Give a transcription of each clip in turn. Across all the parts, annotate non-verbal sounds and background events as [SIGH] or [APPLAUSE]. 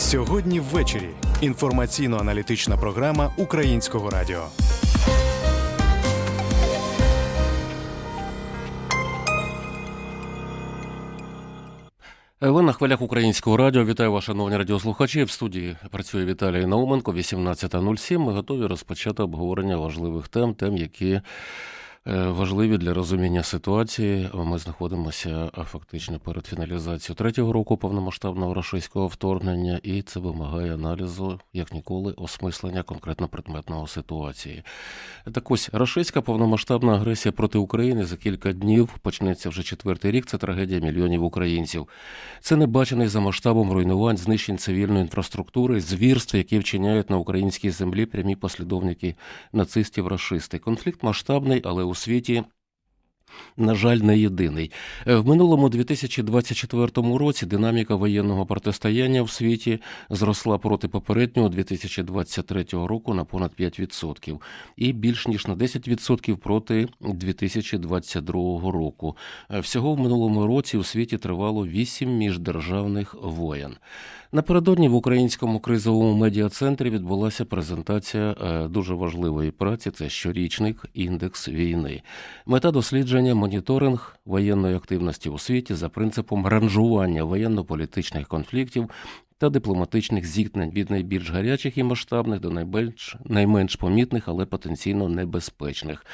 Сьогодні ввечері інформаційно-аналітична програма Українського радіо. Ви на хвилях українського радіо. Вітаю вас, шановні радіослухачі. В студії працює Віталій Науменко, 18.07. Ми готові розпочати обговорення важливих тем, тем, які важливі для розуміння ситуації. Ми знаходимося фактично перед фіналізацією третього року повномасштабного російського вторгнення, і це вимагає аналізу, як ніколи, осмислення конкретно предметного ситуації. Так ось російська повномасштабна агресія проти України за кілька днів почнеться вже четвертий рік. Це трагедія мільйонів українців. Це небачений за масштабом руйнувань, знищень цивільної інфраструктури, звірств, які вчиняють на українській землі прямі послідовники нацистів рашисти. Конфлікт масштабний, але у світі. На жаль, не єдиний. Е, В минулому 2024 році динаміка воєнного протистояння в світі зросла проти попереднього 2023 року на понад 5% і більш ніж на 10% проти 2022 року. Е, Всього в минулому році у світі тривало 8 міждержавних воєн. Напередодні в українському кризовому медіа-центрі відбулася презентація е, дуже важливої праці. Це щорічник індекс війни. Мета дослідження моніторинг воєнної активності у світі за принципом ранжування воєнно-політичних конфліктів. Та дипломатичних зіткнень від найбільш гарячих і масштабних до найменш, найменш помітних, але потенційно небезпечних.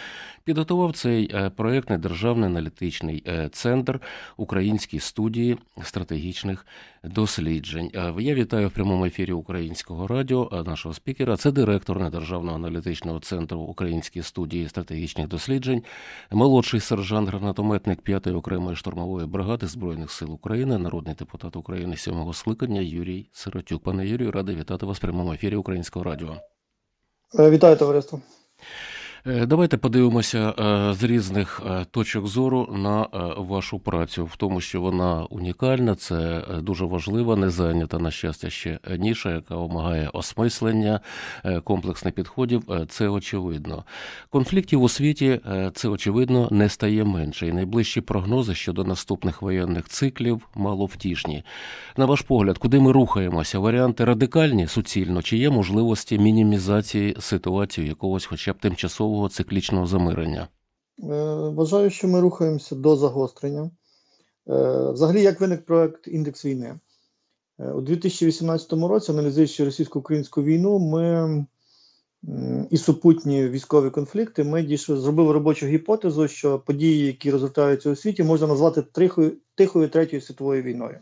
Підготував цей е, проєктний державний аналітичний е, центр українській студії стратегічних досліджень. Е, Я вітаю в прямому ефірі Українського радіо нашого спікера. Це директор Недержавного аналітичного центру Української студії стратегічних досліджень, молодший сержант гранатометник 5-ї окремої штурмової бригади збройних сил України, народний депутат України сьомого скликання Юрій Сиротюк. Пане Юрію, радий вітати вас в прямому ефірі Українського радіо. Вітаю товариство. Е, Давайте подивимося е, з різних е, точок зору на вашу працю, в тому, що вона унікальна, це дуже важлива, не зайнята на щастя ще ніша, яка вимагає осмислення, комплексних підходів. Це очевидно. Конфліктів у світі це очевидно не стає менше, і найближчі прогнози щодо наступних воєнних циклів маловтішні. На ваш погляд, куди ми рухаємося? Варіанти радикальні, суцільно, чи є можливості мінімізації ситуації якогось, хоча б тимчасового циклічного замирення? Е, Вважаю, що ми рухаємося до загострення. Е, Взагалі, як виник проект індекс війни? Е, У 2018 році, аналізуючи російсько-українську війну, ми і супутні військові конфлікти, ми дійшли, зробили робочу гіпотезу, що події, які розгортаються у світі, можна назвати тихою, тихою третьою світовою війною.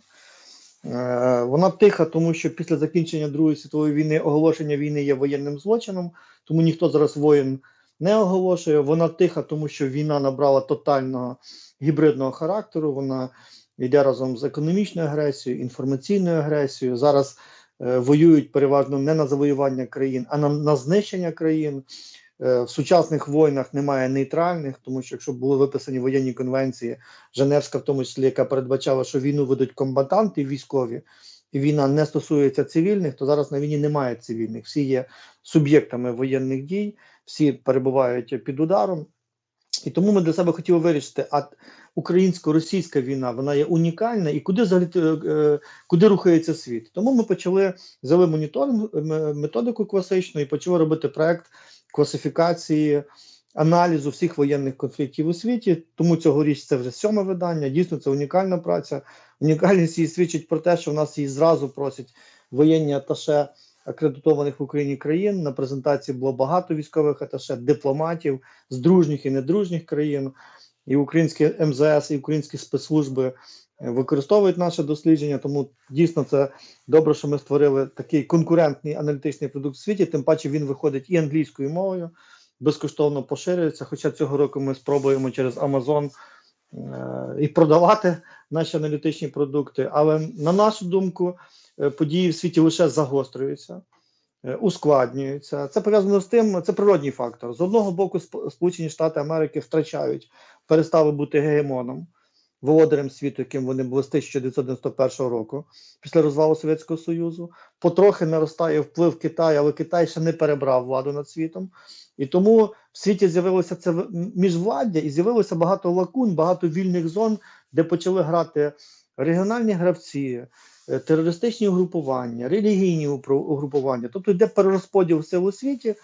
Вона тиха, тому що після закінчення Другої світової війни оголошення війни є воєнним злочином, тому ніхто зараз воєн не оголошує. Вона тиха, тому що війна набрала тотального гібридного характеру. Вона йде разом з економічною агресією, інформаційною агресією. Зараз е, воюють переважно не на завоювання країн, а на, на знищення країн. Е, в сучасних воїнах немає нейтральних, тому що якщо були виписані воєнні конвенції, Женевська, в тому числі, яка передбачала, що війну ведуть комбатанти військові, війна не стосується цивільних, то зараз на війні немає цивільних. Всі є суб'єктами воєнних дій, всі перебувають під ударом. І тому ми для себе хотіли вирішити, а українсько-російська війна вона є унікальна, і куди взагалі е, е, куди рухається світ. Тому ми почали взяли моніторинг методику класичну і почали робити проект класифікації аналізу всіх воєнних конфліктів у світі. Тому цьогоріч це вже сьоме видання. Дійсно, це унікальна праця. Унікальність її свідчить про те, що в нас її зразу просять воєнні аташе акредитованих в Україні країн. На презентації було багато військових аташе, дипломатів з дружніх і недружніх країн. І українські МЗС, і українські спецслужби е, використовують наше дослідження. Тому дійсно це добре, що ми створили такий конкурентний аналітичний продукт в світі. Тим паче він виходить і англійською мовою, безкоштовно поширюється. Хоча цього року ми спробуємо через Amazon е, і продавати наші аналітичні продукти. Але на нашу думку, е, події в світі лише загострюються. е, Ускладнюються. Це пов'язано з тим, це природній фактор. З одного боку, Сполучені Штати Америки втрачають, перестали бути гегемоном, володарем світу, яким вони були з 1991 року, після розвалу Совєтського Союзу. Потрохи наростає вплив Китаю, але Китай ще не перебрав владу над світом. І тому в світі з'явилося це міжвладдя і з'явилося багато лакун, багато вільних зон, де почали грати регіональні гравці, е, терористичні угрупування, релігійні угрупування. Тобто йде перерозподіл сил у світі,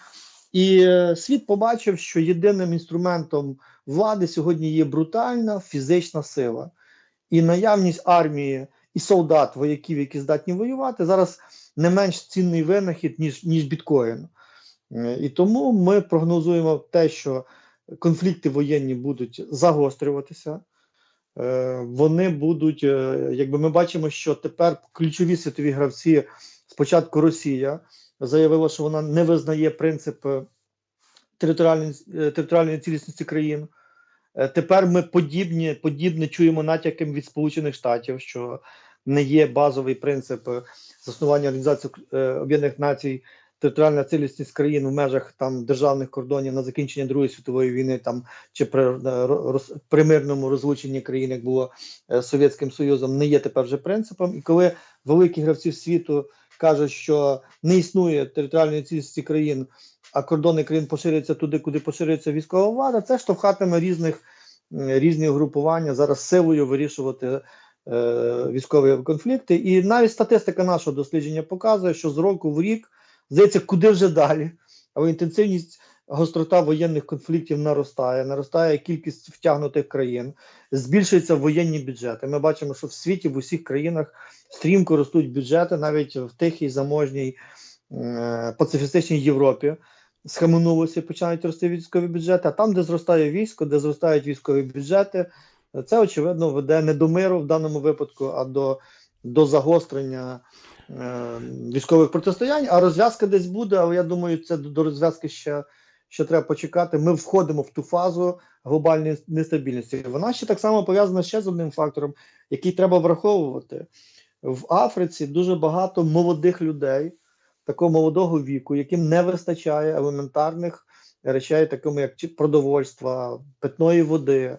і е, світ побачив, що єдиним інструментом влади сьогодні є брутальна фізична сила. І наявність армії і солдат, вояків, які здатні воювати, зараз не менш цінний винахід, ніж, ніж біткоін. Е, І тому ми прогнозуємо те, що конфлікти воєнні будуть загострюватися. Е, Вони будуть, е, якби ми бачимо, що тепер ключові світові гравці, спочатку Росія, заявила, що вона не визнає принцип е, територіальної, е, територіальної цілісності країн. Е, Тепер ми подібні, подібне чуємо натяком від Сполучених Штатів, що не є базовий принцип е, заснування Організації Об'єднаних Націй, територіальна цілісність країн в межах там державних кордонів на закінчення Другої світової війни, там чи при роз, при мирному розлученні країн, як було Совєтським Союзом, не є тепер вже принципом. І коли великі гравці світу кажуть, що не існує територіальної цілісності країн, а кордони країн поширюються туди, куди поширюється військова влада, це штовхатиме різних різні угрупування зараз силою вирішувати е, військові конфлікти. І навіть статистика нашого дослідження показує, що з року в рік здається, куди вже далі, але інтенсивність. Гострота воєнних конфліктів наростає, наростає кількість втягнутих країн, збільшуються воєнні бюджети. Ми бачимо, що в світі в усіх країнах стрімко ростуть бюджети, навіть в тихій заможній е, пацифістичній Європі схаменулося і починають рости військові бюджети. А там, де зростає військо, де зростають військові бюджети, це очевидно веде не до миру в даному випадку, а до, до загострення е, військових протистоянь. А розв'язка десь буде, але я думаю, це до, до розв'язки ще, ще треба почекати. Ми входимо в ту фазу глобальної нестабільності. Вона ще так само пов'язана ще з одним фактором, який треба враховувати. В Африці дуже багато молодих людей, такого молодого віку, яким не вистачає елементарних речей, такими як продовольства, питної води.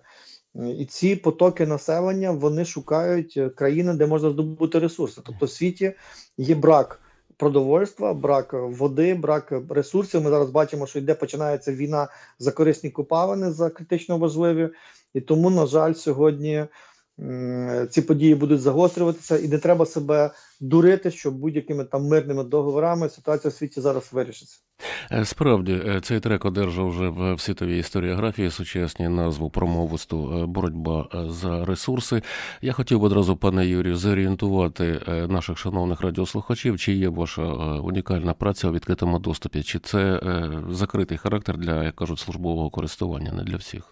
І ці потоки населення вони шукають е, країни, де можна здобути ресурси. Тобто в світі є брак продовольства, брак води, брак ресурсів. Ми зараз бачимо, що йде починається війна за корисні купавини, за критично важливі. І тому, на жаль, сьогодні ці події будуть загострюватися, і не треба себе дурити, що будь-якими там мирними договорами ситуація в світі зараз вирішиться. Е, Справді, е, цей трек одержав вже в світовій історіографії сучасній назву промовисту е, боротьба за ресурси. Я хотів би одразу, пане Юрію, зорієнтувати наших шановних радіослухачів, чи є ваша унікальна праця у відкритому доступі, чи це закритий характер для, як кажуть, службового користування, не для всіх.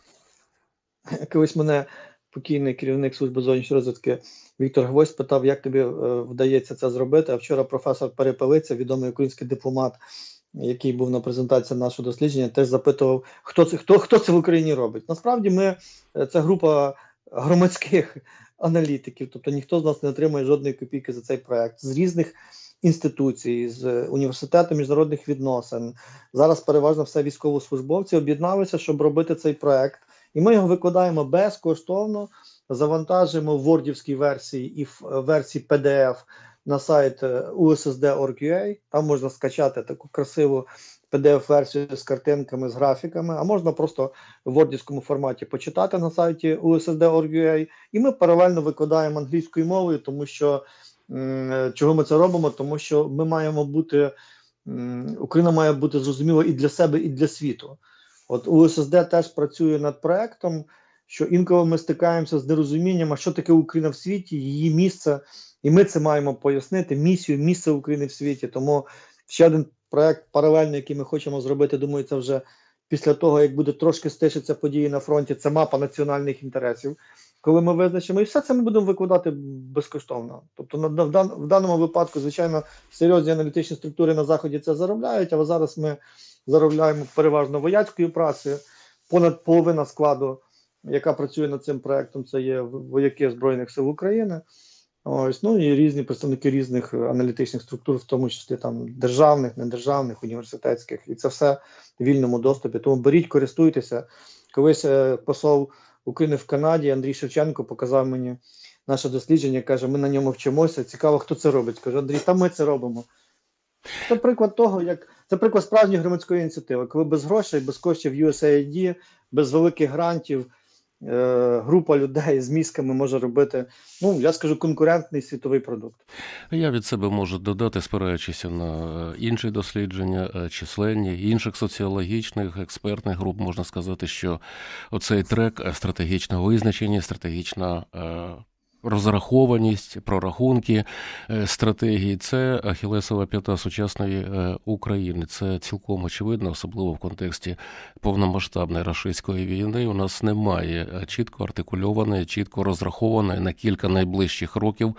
Колись мене покійний керівник служби зовнішньої розвитки Віктор Гвоздь питав, як тобі е, вдається це зробити. А вчора професор Перепелиця, відомий український дипломат, який був на презентації нашого дослідження, теж запитував, хто це, хто, хто це в Україні робить. Насправді, ми е, це група громадських [LAUGHS] аналітиків, тобто ніхто з нас не отримує жодної копійки за цей проект з різних. Інституцій з університету міжнародних відносин зараз переважно все військовослужбовці об'єдналися, щоб робити цей проект. І ми його викладаємо безкоштовно, завантажуємо в вордівській версії і в е, версії PDF на сайт е, ussd.org.ua. Там можна скачати таку красиву PDF-версію з картинками, з графіками, а можна просто в вордівському форматі почитати на сайті ussd.org.ua. І ми паралельно викладаємо англійською мовою, тому що е, чого ми це робимо? Тому що ми маємо бути, Україна має бути зрозуміла і для себе, і для світу. От УССД теж працює над проектом, що інколи ми стикаємося з нерозумінням, а що таке Україна в світі, її місце, і ми це маємо пояснити, місію, місце України в світі. Тому ще один проект паралельний, який ми хочемо зробити, думаю, це вже після того, як буде трошки стишиться події на фронті, це мапа національних інтересів. Коли ми визначимо, і все це ми будемо викладати безкоштовно. Тобто, на, на, в, дан, в даному випадку, звичайно, серйозні аналітичні структури на заході це заробляють, але зараз ми заробляємо переважно вояцькою працею. Понад половина складу, яка працює над цим проектом, це є вояки Збройних сил України. Ось, ну і різні представники різних аналітичних структур, в тому числі там державних, недержавних, університетських, і це все в вільному доступі. Тому беріть, користуйтеся. Колись е, посол України в Канаді Андрій Шевченко показав мені наше дослідження. каже: ми на ньому вчимося. Цікаво, хто це робить. Кажу, Андрій, та ми це робимо. Це приклад того, як це приклад справжньої громадської ініціативи, коли без грошей, без коштів USAID, без великих грантів е, група людей з мізками може робити, ну я скажу, конкурентний світовий продукт. Я від себе можу додати, спираючись на е, інші дослідження, е, численні інших соціологічних експертних груп, можна сказати, що оцей трек стратегічного визначення, стратегічна розрахованість, прорахунки е, стратегії це ахілесова п'ята сучасної е, України. Це цілком очевидно, особливо в контексті повномасштабної рашистської війни. У нас немає е, чітко артикульованої, чітко розрахованої на кілька найближчих років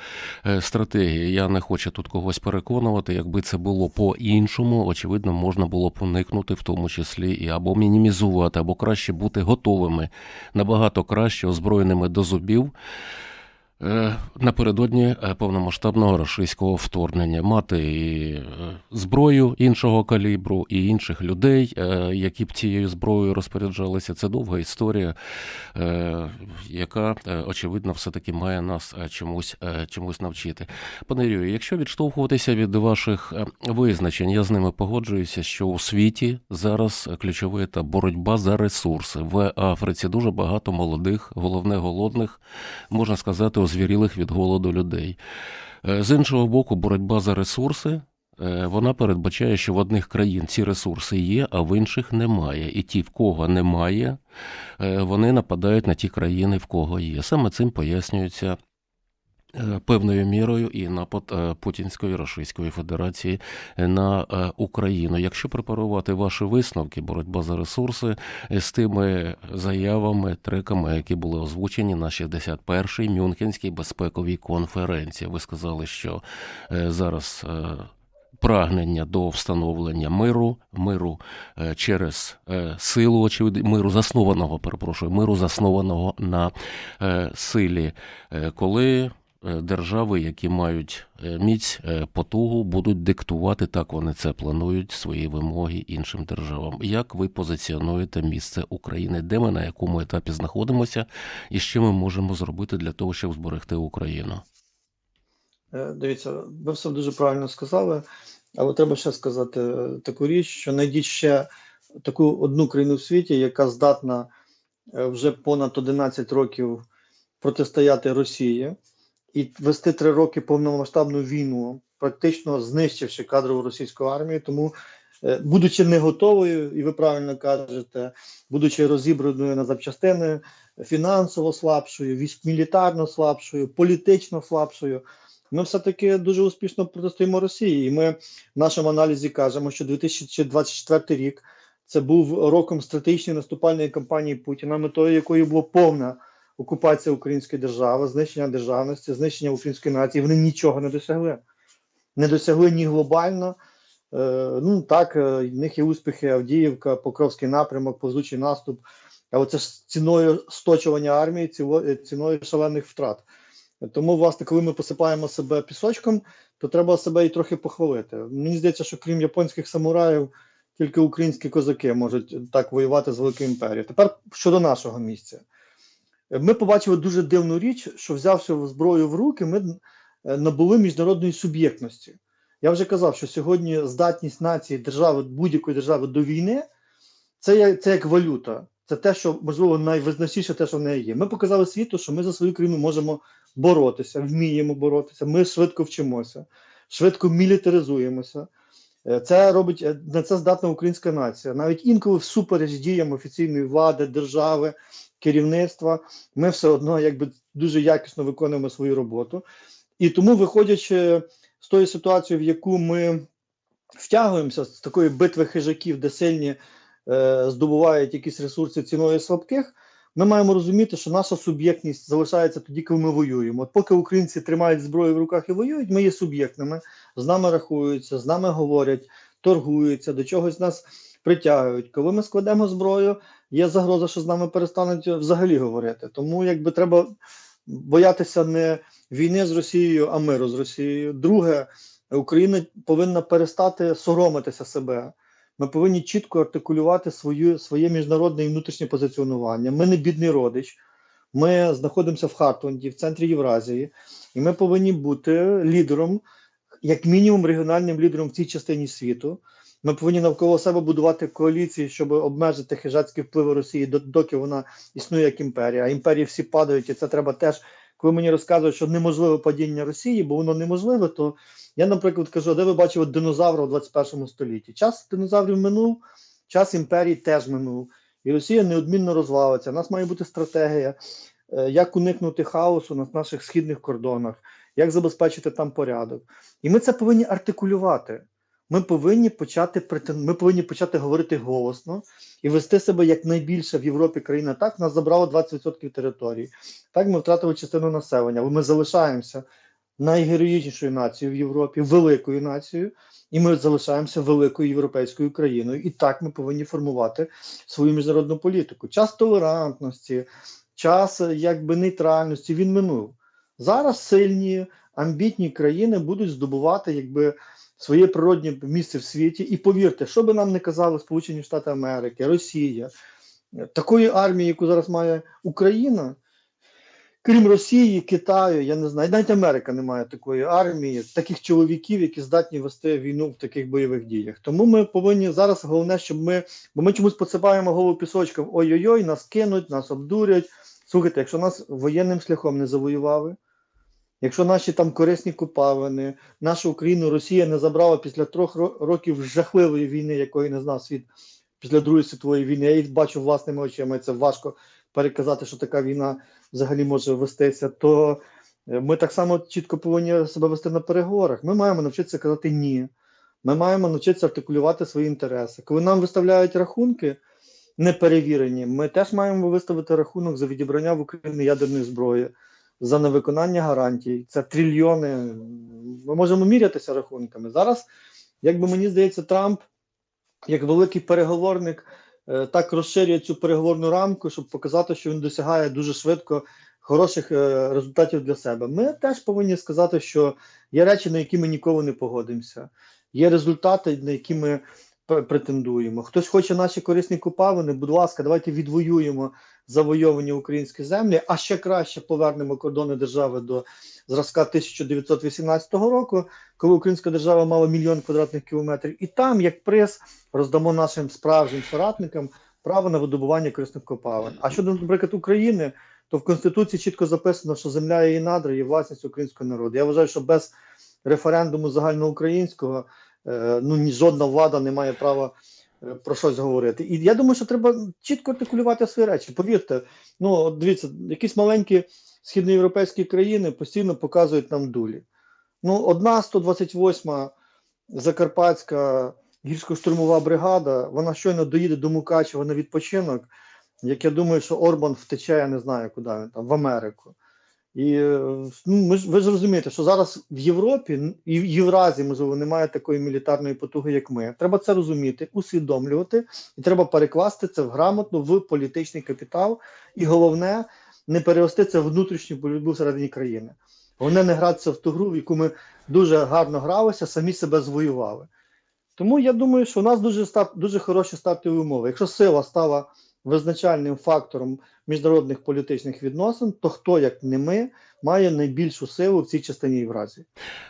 стратегії. Я не хочу тут когось переконувати. Якби це було по-іншому, очевидно, можна було б уникнути, в тому числі і або мінімізувати, або краще бути готовими набагато краще озброєними до зубів. Е, Напередодні е, повномасштабного рашистського вторгнення мати і е, зброю іншого калібру, і інших людей, е, які б цією зброєю розпоряджалися. Це довга історія, яка очевидно все-таки має нас чомусь, чомусь навчити. Пане Юрію, якщо відштовхуватися від ваших визначень, я з ними погоджуюся, що у світі зараз ключовий етап боротьба за ресурси в Африці. Дуже багато молодих, головне голодних, можна сказати, озвірілих від голоду людей. Е, З іншого боку, боротьба за ресурси. е, Вона передбачає, що в одних країн ці ресурси є, а в інших немає. І ті, в кого немає, е, вони нападають на ті країни, в кого є. Саме цим пояснюється певною мірою і напад е, Путінської Російської Федерації на е, Україну. Якщо препарувати ваші висновки, боротьба за ресурси е, з тими заявами, треками, які були озвучені на 61-й Мюнхенській безпековій конференції, ви сказали, що е, зараз. е, Прагнення до встановлення миру, миру е, через е, силу, очевидно, миру заснованого, перепрошую, миру заснованого на е, силі, Е, коли е, держави, які мають е, міць, е, потугу, будуть диктувати, так вони це планують, свої вимоги іншим державам. Як ви позиціонуєте місце України, де ми на якому етапі знаходимося, і що ми можемо зробити для того, щоб зберегти Україну? Е, Дивіться, ви все дуже правильно сказали, але треба ще сказати е, таку річ, що знайдіть ще таку одну країну в світі, яка здатна е, вже понад 11 років протистояти Росії і вести три роки повномасштабну війну, практично знищивши кадрову російську армію. Тому, е, будучи не готовою, і ви правильно кажете, будучи розібраною на запчастини, фінансово слабшою, військ мілітарно слабшою, політично слабшою. Ми все-таки дуже успішно протистоїмо Росії. І ми в нашому аналізі кажемо, що 2024 рік це був роком стратегічної наступальної кампанії Путіна, метою якої була повна окупація української держави, знищення державності, знищення української нації. Вони нічого не досягли. Не досягли ні глобально. Е, ну так, е, в них є успіхи Авдіївка, Покровський напрямок, повзучий наступ. Але це ж ціною сточування армії, ціво- ціною шалених втрат. Тому, власне, коли ми посипаємо себе пісочком, то треба себе і трохи похвалити. Мені здається, що крім японських самураїв, тільки українські козаки можуть так воювати з великою імперією. Тепер щодо нашого місця. Ми побачили дуже дивну річ, що взявши зброю в руки, ми е, набули міжнародної суб'єктності. Я вже казав, що сьогодні здатність нації держави, будь-якої держави до війни це як, це як валюта. Це те, що можливо найвизначніше, те, що в неї є. Ми показали світу, що ми за свою країну можемо боротися, вміємо боротися. Ми швидко вчимося, швидко мілітаризуємося. Е, Це робить е, на це здатна українська нація. Навіть інколи всупереч діям офіційної влади, держави, керівництва, ми все одно якби дуже якісно виконуємо свою роботу. І тому, виходячи з тої ситуації, в яку ми втягуємося з такої битви хижаків, де сильні е, здобувають якісь ресурси ціною слабких, ми маємо розуміти, що наша суб'єктність залишається тоді, коли ми воюємо. От поки українці тримають зброю в руках і воюють, ми є суб'єктними, з нами рахуються, з нами говорять, торгуються, до чогось нас притягують. Коли ми складемо зброю, є загроза, що з нами перестануть взагалі говорити. Тому якби треба боятися не війни з Росією, а миру з Росією. Друге, Україна повинна перестати соромитися себе. Ми повинні чітко артикулювати свою, своє міжнародне і внутрішнє позиціонування. Ми не бідний родич. Ми знаходимося в Хартланді, в центрі Євразії, і ми повинні бути лідером, як мінімум, регіональним лідером в цій частині світу. Ми повинні навколо себе будувати коаліції, щоб обмежити хижацькі впливи Росії, до- доки вона існує як імперія. А імперії всі падають, і це треба теж. Коли мені розказують, що неможливе падіння Росії, бо воно неможливе, то я, наприклад, кажу, де ви бачили динозавра у 21 столітті? Час динозаврів минув, час імперії теж минув. І Росія неодмінно розвалиться. У нас має бути стратегія, е, як уникнути хаосу на наших східних кордонах, як забезпечити там порядок. І ми це повинні артикулювати. Ми повинні почати ми повинні почати говорити голосно і вести себе як найбільше в Європі країна. Так нас забрало 20% території. Так ми втратили частину населення, ми залишаємося найгероїчнішою нацією в Європі, великою нацією, і ми залишаємося великою європейською країною. І так ми повинні формувати свою міжнародну політику. Час толерантності, час якби нейтральності він минув. Зараз сильні амбітні країни будуть здобувати якби своє природнє місце в світі. І повірте, що би нам не казали Сполучені Штати Америки, Росія, такої армії, яку зараз має Україна, крім Росії, Китаю, я не знаю, навіть Америка не має такої армії, таких чоловіків, які здатні вести війну в таких бойових діях. Тому ми повинні зараз головне, щоб ми, бо ми чомусь поцепаємо голову пісочком. Ой-ой-ой, нас кинуть, нас обдурять. Слухайте, якщо нас воєнним шляхом не завоювали, якщо наші там корисні купавини, нашу Україну Росія не забрала після трьох років жахливої війни, якої не знав світ після Другої світової війни, я їх бачу власними очима, це важко переказати, що така війна взагалі може вестися, то е, ми так само чітко повинні себе вести на переговорах. Ми маємо навчитися казати ні. Ми маємо навчитися артикулювати свої інтереси. Коли нам виставляють рахунки неперевірені, ми теж маємо виставити рахунок за відібрання в Україні ядерної зброї, за невиконання гарантій. Це трильйони. Ми можемо мірятися рахунками. Зараз, якби мені здається, Трамп, як великий переговорник, е, так розширює цю переговорну рамку, щоб показати, що він досягає дуже швидко хороших е, результатів для себе. Ми теж повинні сказати, що є речі, на які ми ніколи не погодимося. Є результати, на які ми претендуємо. Хтось хоче наші корисні купавини, будь ласка, давайте відвоюємо завойовані українські землі, а ще краще повернемо кордони держави до зразка 1918 року, коли українська держава мала мільйон квадратних кілометрів, і там, як приз, роздамо нашим справжнім соратникам право на видобування корисних копалин. А щодо, наприклад, України, то в Конституції чітко записано, що земля її надра є власністю українського народу. Я вважаю, що без референдуму загальноукраїнського е, ну ні жодна влада не має права про щось говорити. І я думаю, що треба чітко артикулювати свої речі. Повірте, ну от дивіться, якісь маленькі східноєвропейські країни постійно показують нам дулі. Ну, одна 128 Закарпатська гірсько-штурмова бригада, вона щойно доїде до Мукачева на відпочинок. Як я думаю, що Орбан втече, я не знаю, куди він там, в Америку. І е, ну, ми ж ви ж розумієте, що зараз в Європі і в Євразії, можливо, немає такої мілітарної потуги, як ми. Треба це розуміти, усвідомлювати, і треба перекласти це в грамотно в політичний капітал. І головне, не перевести це в внутрішню боротьбу всередині країни. Головне не гратися в ту гру, в яку ми дуже гарно гралися, самі себе звоювали. Тому я думаю, що у нас дуже старт, дуже хороші стартові умови. Якщо сила стала визначальним фактором міжнародних політичних відносин, то хто, як не ми, має найбільшу силу в цій частині Євразії?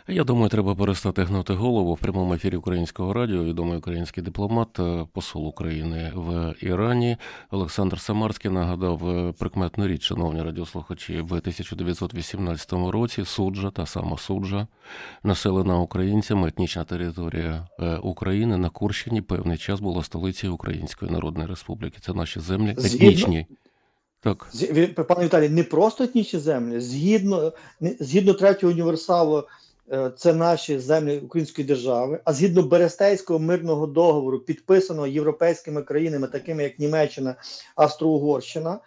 Я думаю, треба перестати гнути голову в прямому ефірі українського радіо. Відомий український дипломат, е, посол України в Ірані Олександр Самарський нагадав е, прикметну річ, шановні радіослухачі, в 1918 році суджа, та сама суджа, населена українцями, етнічна територія е, України на Курщині певний час була столицею Української Народної Республіки. Це наші землі Згідно- етнічні. Так. Пане Віталій, не просто етнічні землі, згідно, не- згідно третього універсалу, е, це наші землі Української держави, а згідно Берестейського мирного договору, підписаного європейськими країнами, такими як Німеччина, Австро-Угорщина,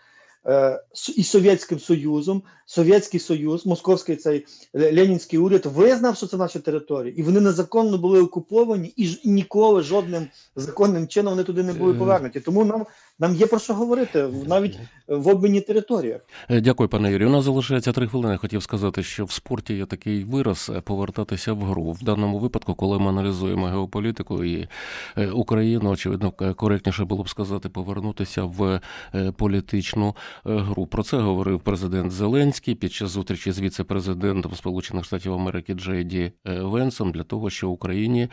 е, і Совєтським Союзом, Совєтський Союз, Московський цей Ленінський уряд визнав, що це наші території, і вони незаконно були окуповані, і ніколи жодним законним чином вони туди не були Е. повернуті. Тому нам нам є про що говорити навіть в обміні територіях. Е, Дякую, пане Юрію. У нас залишається три хвилини. Хотів сказати, що в спорті є такий вираз е, повертатися в гру. В даному випадку, коли ми аналізуємо геополітику і е, Україну, очевидно, коректніше було б сказати повернутися в політичну гру. Про це говорив президент Зеленський під час зустрічі з віце-президентом Сполучених Штатів Америки Джей Ді е, Венсом для того, що Україні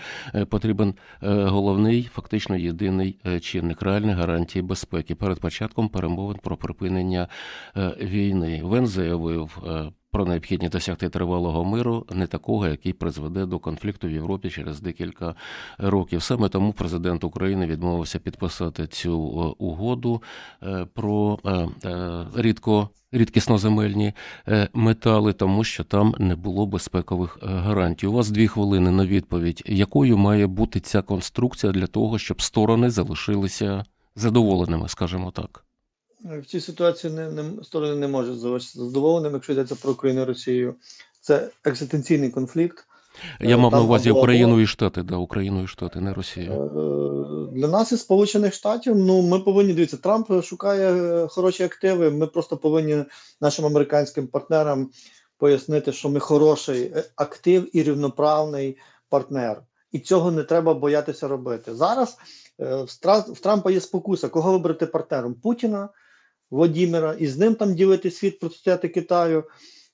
потрібен головний, фактично єдиний чинник реальної гарантії безпеки перед початком перемовин про припинення е, війни. Вен заявив е, про необхідність досягти тривалого миру, не такого, який призведе до конфлікту в Європі через декілька років. Саме тому президент України відмовився підписати цю е, угоду про рідко. Рідкісноземельні метали, тому що там не було безпекових гарантій. У вас дві хвилини на відповідь. Якою має бути ця конструкція для того, щоб сторони залишилися задоволеними, скажімо так? В цій ситуації не, не, сторони не можуть залишитися задоволеними, якщо йдеться про Україну і Росію. Це екзистенційний конфлікт. Я Е, мав на увазі Україну і Штати, да, Україну і Штати, не Е, Росію. Для нас із Сполучених Штатів, ну ми повинні дивитися, Трамп шукає е, хороші активи. Ми просто повинні нашим американським партнерам пояснити, що ми хороший е, актив і рівноправний партнер. І цього не треба боятися робити. Зараз е, в Трампа є спокуса, кого вибрати партнером Путіна, Владіміра, і з ним там ділити світ протистояти Китаю.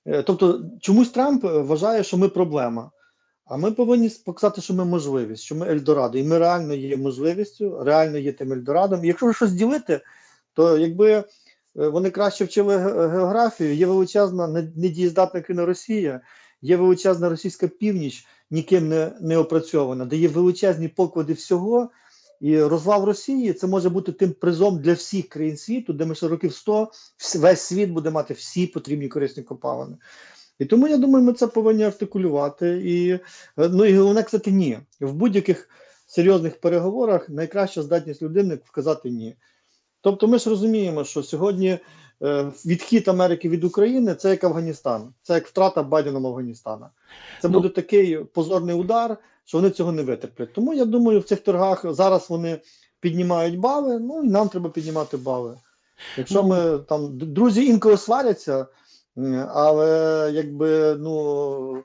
Е, Тобто, чомусь Трамп е, вважає, що ми проблема. А ми повинні показати, що ми можливість, що ми Ельдорадо, і ми реально є можливістю, реально є тим Ельдорадом. І якщо щось ділити, то якби е, вони краще вчили географію, є величезна недієздатна країна Росія, є величезна російська північ, ніким не, не опрацьована, де є величезні поклади всього. І розвал Росії це може бути тим призом для всіх країн світу, де ми ще років 100 вс- весь світ буде мати всі потрібні корисні копалини. І тому я думаю, ми це повинні артикулювати. І е, ну і головне, кстати, ні. В будь-яких серйозних переговорах найкраща здатність людини вказати ні. Тобто, ми ж розуміємо, що сьогодні е, відхід Америки від України це як Афганістан, це як втрата Байденом Афганістана. Це Ну- буде такий позорний удар, що вони цього не витерплять. Тому я думаю, в цих торгах зараз вони піднімають бали. Ну і нам треба піднімати бали. Якщо Ну, ми там друзі інколи сваряться, але якби ну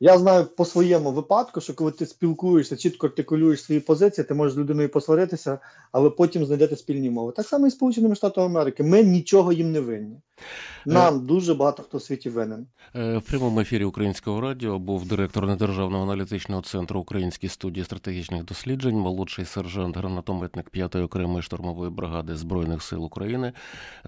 я знаю по своєму випадку, що коли ти спілкуєшся, чітко артикулюєш свої позиції, ти можеш з людиною посваритися, але потім знайдете спільні мови. Так само і з Сполученими Штатами Америки. Ми нічого їм не винні. Нам дуже багато хто в світі винен. Е, В прямому ефірі Українського радіо був директор Недержавного аналітичного центру Української студії стратегічних досліджень, молодший сержант, гранатометник 5-ї окремої штурмової бригади Збройних сил України,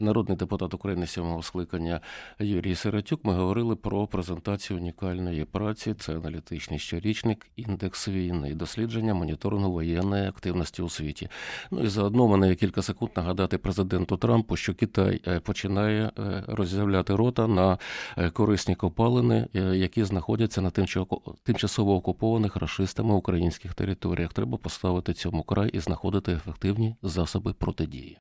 народний депутат України сьомого скликання Юрій Сиротюк. Ми говорили про презентацію унікальної праці. Це аналітичний щорічник, індекс війни, дослідження моніторингу воєнної активності у світі. Ну і заодно мене кілька секунд нагадати президенту Трампу, що Китай е, починає е, роззявляти рота на е, корисні копалини, е, які знаходяться на тимчасово окупованих рашистами українських територіях. Треба поставити цьому край і знаходити ефективні засоби протидії.